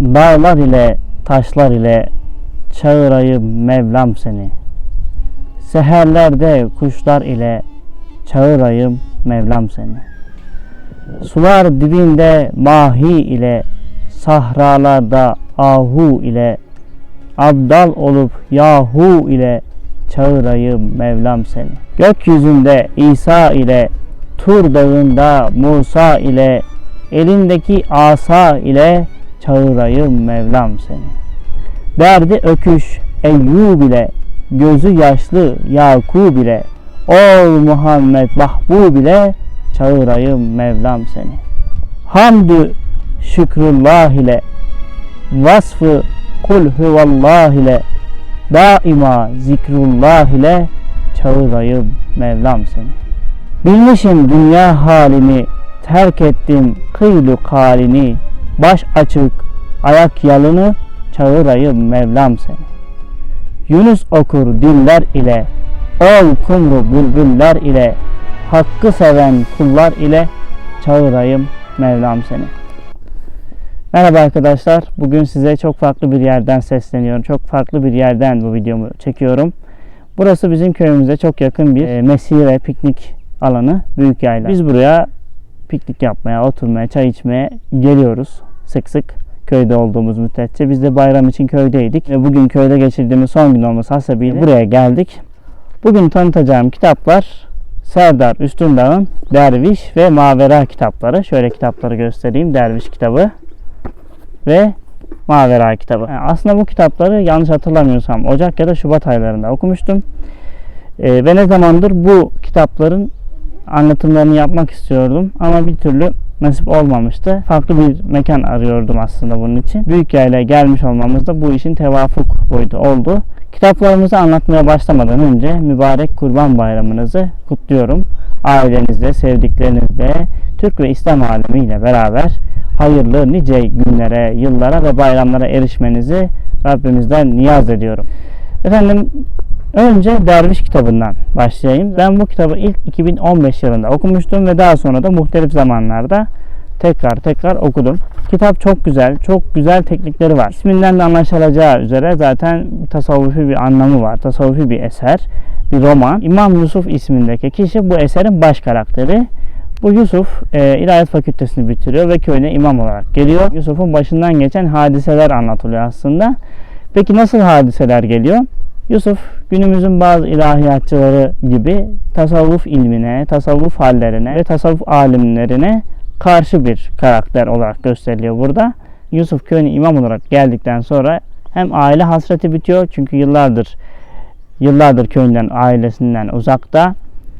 Dağlar ile taşlar ile çağırayım Mevlam seni. Seherlerde kuşlar ile çağırayım Mevlam seni. Sular dibinde mahi ile sahralarda ahu ile abdal olup yahu ile çağırayım Mevlam seni. Gökyüzünde İsa ile Tur dağında Musa ile elindeki asa ile çağırayım Mevlam seni. Derdi öküş Eyyub ile gözü yaşlı Yakub ile ol Muhammed Mahbub ile çağırayım Mevlam seni. Hamdü şükrullah ile vasfı kul huvallah ile daima zikrullah ile çağırayım Mevlam seni. Bilmişim dünya halini, terk ettim kıylu kalini, baş açık, ayak yalını, çağırayım Mevlam seni. Yunus okur diller ile, ol kumru bülbüller ile, hakkı seven kullar ile, çağırayım Mevlam seni. Merhaba arkadaşlar. Bugün size çok farklı bir yerden sesleniyorum. Çok farklı bir yerden bu videomu çekiyorum. Burası bizim köyümüze çok yakın bir e, mesire, piknik alanı, büyük yayla. Biz buraya piknik yapmaya, oturmaya, çay içmeye geliyoruz sık sık köyde olduğumuz müddetçe. Biz de bayram için köydeydik ve bugün köyde geçirdiğimiz son gün olması hasebiyle buraya geldik. Bugün tanıtacağım kitaplar Serdar Üstündağ'ın Derviş ve Mavera kitapları. Şöyle kitapları göstereyim. Derviş kitabı ve Mavera kitabı. Yani aslında bu kitapları yanlış hatırlamıyorsam Ocak ya da Şubat aylarında okumuştum. Ee, ve ne zamandır bu kitapların anlatımlarını yapmak istiyordum ama bir türlü nasip olmamıştı. Farklı bir mekan arıyordum aslında bunun için. Büyük yayla gelmiş olmamız da bu işin tevafuk boyutu oldu. Kitaplarımızı anlatmaya başlamadan önce mübarek Kurban Bayramınızı kutluyorum. Ailenizle, sevdiklerinizle, Türk ve İslam alemiyle beraber hayırlı nice günlere, yıllara ve bayramlara erişmenizi Rabbimizden niyaz ediyorum. Efendim Önce Derviş kitabından başlayayım. Ben bu kitabı ilk 2015 yılında okumuştum ve daha sonra da muhtelif zamanlarda tekrar tekrar okudum. Kitap çok güzel, çok güzel teknikleri var. İsminden de anlaşılacağı üzere zaten tasavvufi bir anlamı var. Tasavvufi bir eser, bir roman. İmam Yusuf ismindeki kişi bu eserin baş karakteri. Bu Yusuf e, İlahiyat Fakültesini bitiriyor ve köyüne imam olarak geliyor. Yusuf'un başından geçen hadiseler anlatılıyor aslında. Peki nasıl hadiseler geliyor? Yusuf günümüzün bazı ilahiyatçıları gibi tasavvuf ilmine, tasavvuf hallerine ve tasavvuf alimlerine karşı bir karakter olarak gösteriliyor burada. Yusuf köyüne imam olarak geldikten sonra hem aile hasreti bitiyor çünkü yıllardır yıllardır köyünden, ailesinden uzakta.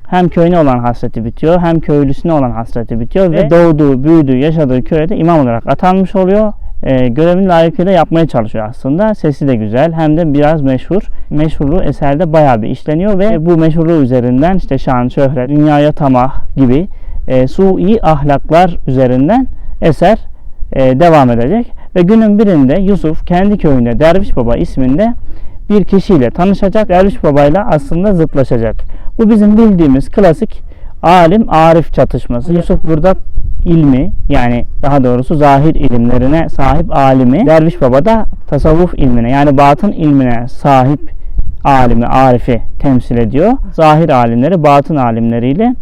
Hem köyüne olan hasreti bitiyor, hem köylüsüne olan hasreti bitiyor ve, ve doğduğu, büyüdüğü, yaşadığı köyde imam olarak atanmış oluyor e, görevini layıkıyla yapmaya çalışıyor aslında. Sesi de güzel hem de biraz meşhur. Meşhurluğu eserde bayağı bir işleniyor ve bu meşhurluğu üzerinden işte şan, şöhret, dünyaya tamah gibi e, sui ahlaklar üzerinden eser e, devam edecek. Ve günün birinde Yusuf kendi köyünde Derviş Baba isminde bir kişiyle tanışacak. Derviş Baba ile aslında zıtlaşacak. Bu bizim bildiğimiz klasik alim arif çatışması. Yusuf burada ilmi yani daha doğrusu zahir ilimlerine sahip alimi Derviş Baba da tasavvuf ilmine yani batın ilmine sahip alimi, arifi temsil ediyor. Zahir alimleri batın alimleriyle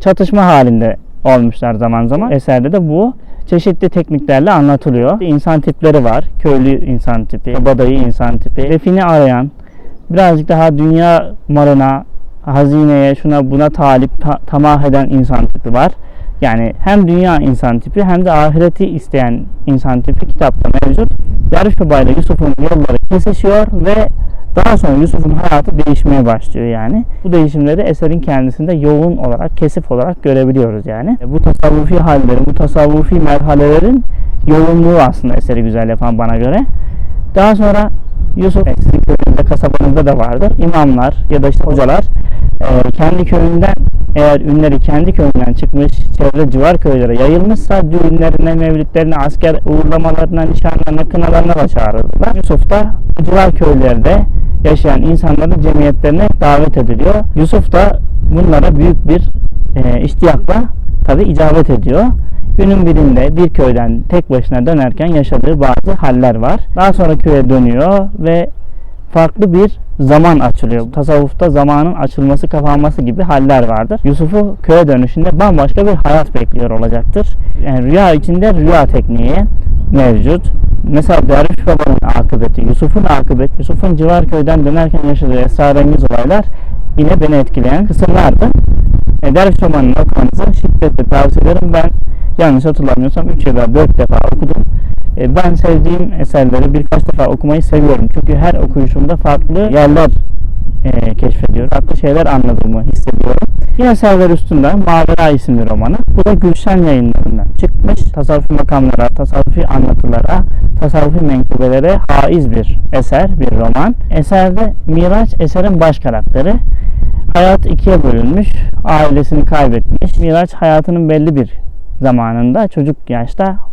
çatışma halinde olmuşlar zaman zaman. Eserde de bu çeşitli tekniklerle anlatılıyor. İnsan tipleri var. Köylü insan tipi, badayı insan tipi, defini arayan, birazcık daha dünya malına, hazineye, şuna buna talip, ta- tamah eden insan tipi var. Yani hem dünya insan tipi hem de ahireti isteyen insan tipi kitapta mevcut. Derviş Baba ile Yusuf'un yolları kesişiyor ve daha sonra Yusuf'un hayatı değişmeye başlıyor yani. Bu değişimleri eserin kendisinde yoğun olarak, kesif olarak görebiliyoruz yani. Bu tasavvufi hallerin, bu tasavvufi merhalelerin yoğunluğu aslında eseri güzel yapan bana göre. Daha sonra Yusuf sizin köyünüzde, kasabanızda da vardır. İmamlar ya da işte hocalar e, kendi köyünden eğer ünleri kendi köyünden çıkmış çevre civar köylere yayılmışsa düğünlerine, mevlütlerine, asker uğurlamalarına, nişanlarına, kınalarına da çağrılırlar. Yusuf da civar köylerde yaşayan insanların cemiyetlerine davet ediliyor. Yusuf da bunlara büyük bir e, iştiyakla tabi icabet ediyor. Günün birinde bir köyden tek başına dönerken yaşadığı bazı haller var. Daha sonra köye dönüyor ve farklı bir zaman açılıyor. Tasavvufta zamanın açılması, kapanması gibi haller vardır. Yusuf'u köye dönüşünde bambaşka bir hayat bekliyor olacaktır. Yani rüya içinde rüya tekniği mevcut. Mesela Derviş Baba'nın akıbeti, Yusuf'un akıbeti, Yusuf'un civar köyden dönerken yaşadığı esrarengiz olaylar yine beni etkileyen kısımlardı. E, Derviş Baba'nın okumanızı şiddetle tavsiye ederim. Ben yanlış hatırlamıyorsam 3 ya da 4 defa okudum. E, Ben sevdiğim eserleri birkaç defa okumayı seviyorum. Çünkü her okuyuşumda farklı yerler e, keşfediyorum. Farklı şeyler anladığımı hissediyorum. Yine Server Üstünden Mavera isimli romanı. Bu da Gülşen yayınlarından çıkmış. Tasavvufi makamlara, tasavvufi anlatılara, tasavvufi menkıbelere haiz bir eser, bir roman. Eserde Miraç eserin baş karakteri. Hayat ikiye bölünmüş, ailesini kaybetmiş. Miraç hayatının belli bir zamanında çocuk yaşta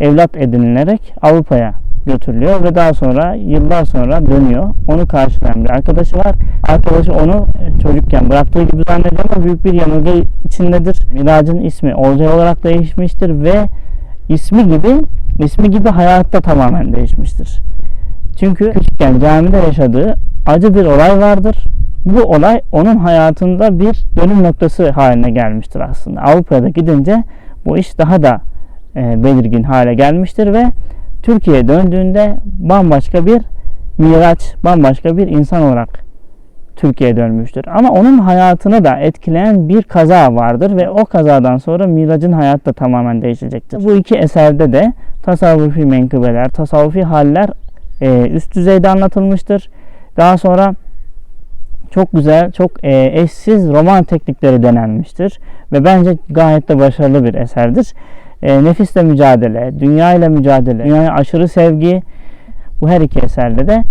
evlat edinilerek Avrupa'ya götürülüyor ve daha sonra yıllar sonra dönüyor. Onu karşılayan bir arkadaşı var. Arkadaşı onu e, çocukken bıraktığı gibi zannediyor ama büyük bir yanılgı içindedir. Miracın ismi Olcay olarak değişmiştir ve ismi gibi ismi gibi hayatta tamamen değişmiştir. Çünkü küçükken camide yaşadığı acı bir olay vardır. Bu olay onun hayatında bir dönüm noktası haline gelmiştir aslında. Avrupa'ya da gidince bu iş daha da e, belirgin hale gelmiştir ve Türkiye'ye döndüğünde bambaşka bir miraç, bambaşka bir insan olarak Türkiye'ye dönmüştür. Ama onun hayatını da etkileyen bir kaza vardır ve o kazadan sonra miracın hayatı da tamamen değişecektir. Bu iki eserde de tasavvufi menkıbeler, tasavvufi haller e, üst düzeyde anlatılmıştır. Daha sonra çok güzel, çok e, eşsiz roman teknikleri denenmiştir ve bence gayet de başarılı bir eserdir. E, nefisle mücadele, dünya ile mücadele, dünyaya aşırı sevgi bu her iki eserde de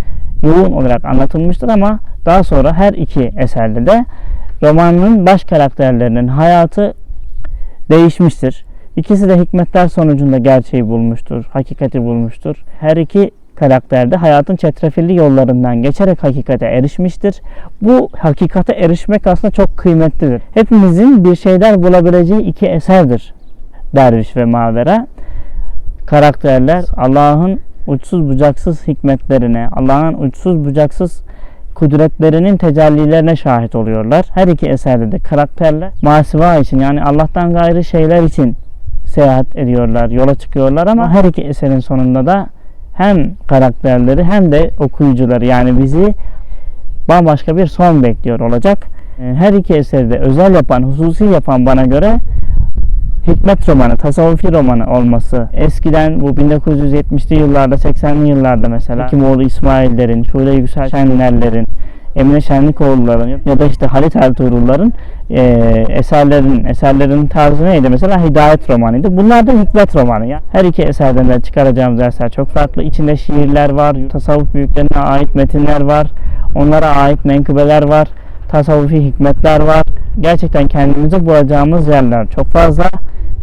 yoğun olarak anlatılmıştır ama daha sonra her iki eserde de romanın baş karakterlerinin hayatı değişmiştir. İkisi de hikmetler sonucunda gerçeği bulmuştur, hakikati bulmuştur. Her iki karakter de hayatın çetrefilli yollarından geçerek hakikate erişmiştir. Bu hakikate erişmek aslında çok kıymetlidir. Hepimizin bir şeyler bulabileceği iki eserdir. Derviş ve Mavera. Karakterler Allah'ın uçsuz bucaksız hikmetlerine, Allah'ın uçsuz bucaksız kudretlerinin tecellilerine şahit oluyorlar. Her iki eserde de karakterler masiva için yani Allah'tan gayrı şeyler için seyahat ediyorlar, yola çıkıyorlar ama her iki eserin sonunda da hem karakterleri hem de okuyucuları yani bizi bambaşka bir son bekliyor olacak. Her iki eseri de özel yapan, hususi yapan bana göre hikmet romanı, tasavvufi romanı olması. Eskiden bu 1970'li yıllarda, 80'li yıllarda mesela Hekimoğlu İsmail'lerin, Şule Yüksel Şenler'lerin, Emine Şenlikoğulların ya da işte Halit Ertuğrul'ların e, eserlerin eserlerin tarzı neydi? Mesela Hidayet romanıydı. Bunlar da hikmet romanı ya. Her iki eserden de çıkaracağımız dersler çok farklı. İçinde şiirler var, tasavvuf büyüklerine ait metinler var, onlara ait menkıbeler var, tasavvufi hikmetler var. Gerçekten kendimize bulacağımız yerler çok fazla.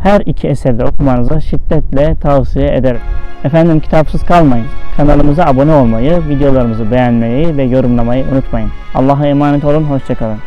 Her iki eseri de okumanızı şiddetle tavsiye ederim. Efendim kitapsız kalmayın. Kanalımıza abone olmayı, videolarımızı beğenmeyi ve yorumlamayı unutmayın. Allah'a emanet olun, hoşçakalın.